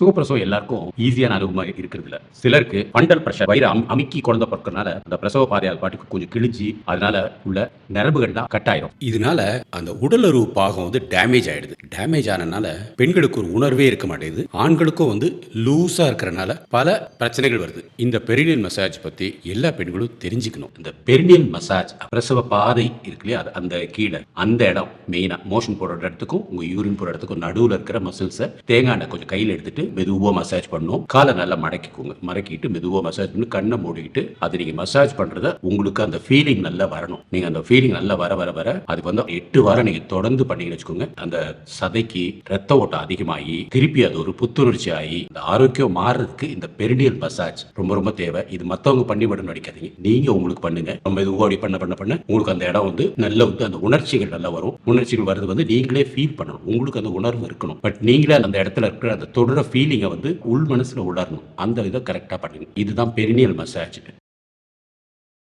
சுகப்பிரசவம் எல்லாருக்கும் ஈஸியான அனுபவமா இருக்கிறது இல்ல. சிலருக்கு ஃபண்டல் பிரஷர் வயிறு அம்- அமுக்கி குழந்தை பிறக்கறனால அந்த பிரசவ பாதை அது பாட்டுக்கு கொஞ்சம் கிழிஞ்சி அதனால உள்ள நரம்புகள்லாம் கட் ஆயிரும். இதனால அந்த உடலுறவு பாகம் வந்து டேமேஜ் ஆயிடுது. டேமேஜ் ஆனனால பெண்களுக்கு ஒரு உணர்வே இருக்க மாட்டேங்குது. ஆண்களுக்கும் வந்து லூஸா இருக்கிறனால பல பிரச்சனைகள் வருது. இந்த பெரினியல் மசாஜ் பத்தி எல்லா பெண்களும் தெரிஞ்சுக்கணும். இந்த பெரினியல் மசாஜ் பிரசவ பாதை இருக்கு இல்லையா? அந்த கீழே அந்த இடம் மெயினா மோஷன் போடுற இடத்துக்கும் உங்க யூரின் போடுற இடத்துக்கும் நடுவுல இருக்கிற மசில்ஸை தேங்காய் கொஞ்சம் கையில் எடுத்துட்டு மெதுவா மசாஜ் பண்ணும். காலை நல்லா மடக்கிக்கோங்க. மடக்கிட்டு மெதுவாக மசாஜ் பண்ணி கண்ணை மூடிக்கிட்டு அது நீங்க மசாஜ் பண்றத உங்களுக்கு அந்த ஃபீலிங் நல்லா வரணும். நீங்க அந்த ஃபீலிங் நல்லா வர வர வர அதுக்கு வந்து எட்டு வாரம் நீங்க தொடர்ந்து பண்ணீங்கன்னு வச்சுக்கோங்க. அந்த சதைக்கு ரத்த ஓட்டம் அதிகமாகி திருப்பி அது ஒரு புத்துணர்ச்சி ஆகி இந்த ஆரோக்கியம் மாறுறதுக்கு இந்த பெரினியல் மசாஜ் ரொம்ப ரொம்ப தேவை. இது மற்றவங்க பண்ணி விட நடிக்காதீங்க நீங்க உங்களுக்கு பண்ணுங்க. நம்ம இது ஓடி பண்ண பண்ண பண்ண உங்களுக்கு அந்த இடம் வந்து நல்ல வந்து அந்த உணர்ச்சிகள் நல்லா வரும். உணர்ச்சிகள் வர்றது வந்து நீங்களே ஃபீல் பண்ணணும். உங்களுக்கு அந்த உணர்வு இருக்கணும். பட் நீங்களே அந்த இடத்துல இருக்கிற அந்த தொடர ஃபீலிங்கை வந்து உள் மனசில் உணரணும். அந்த இதை கரெக்டாக பண்ணுங்க இதுதான் பெரினியல் மசாஜ்